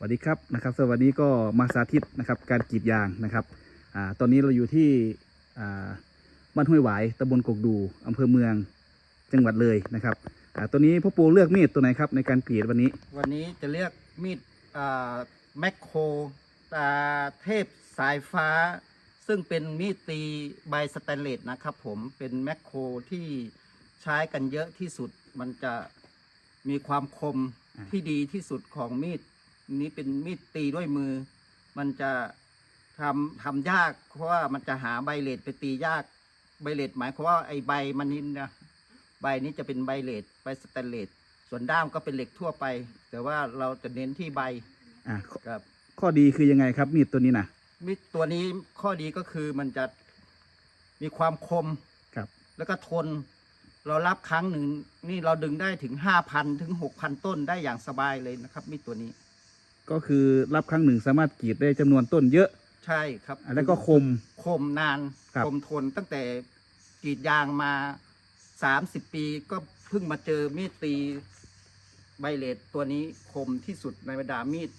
วัสดีครับนะครับสวัสดีก็มาสาธิตนะครับการกรีดยางนะครับอ่าตอนนี้เราอยู่ที่อ่าบ้านห้วยหวายตำบลกกดูอำเภอเมืองจังหวัดเลยนะครับอ่าตัวนี้พ่อปูเลือกมีดตัวไหนครับในการกรีดวันนี้ วันนี้จะเลือกมีดอ่าแมคโครตาเทพสายฟ้า ซึ่งเป็นมีดตีใบสแตนเลสนะครับผมเป็นแมคโครที่ใช้กันเยอะที่สุดมันจะมีความคมอ่าที่ดีที่สุดของมีด นี้เป็นมีดตีด้วยมือ มันจะทำทำยาก เพราะว่ามันจะหาใบเลดไปตียากใบเลดหมายความว่าไอ้ใบมันนี่นะใบนี้จะเป็นใบเลดใบสแตนเลสส่วนด้ามก็เป็นเหล็กทั่วไป แต่ว่าเราจะเน้นที่ใบอ่าข้อครับ ข้อดีคือยังไงครับ มีดตัวนี้นะ มิดตัวนี้ข้อดีก็คือมันจะมีความคม ครับ แล้วก็ทน เรารับครั้งหนึ่งนี่เราดึงได้ถึงห้าพันถึงหกพันต้นได้อย่างสบายเลยนะครับมีดตัวนี้ ก็คือรับครั้งหนึ่งสามารถกรีดได้จำนวนต้นเยอะ ใช่ครับอ่าแล้วก็คม คมนานครับ คมทนตั้งแต่กรีดยางมาสามสิบปีก็เพิ่งมาเจอมีดตีใบเลดตัวนี้คมที่สุดในบรรดามีด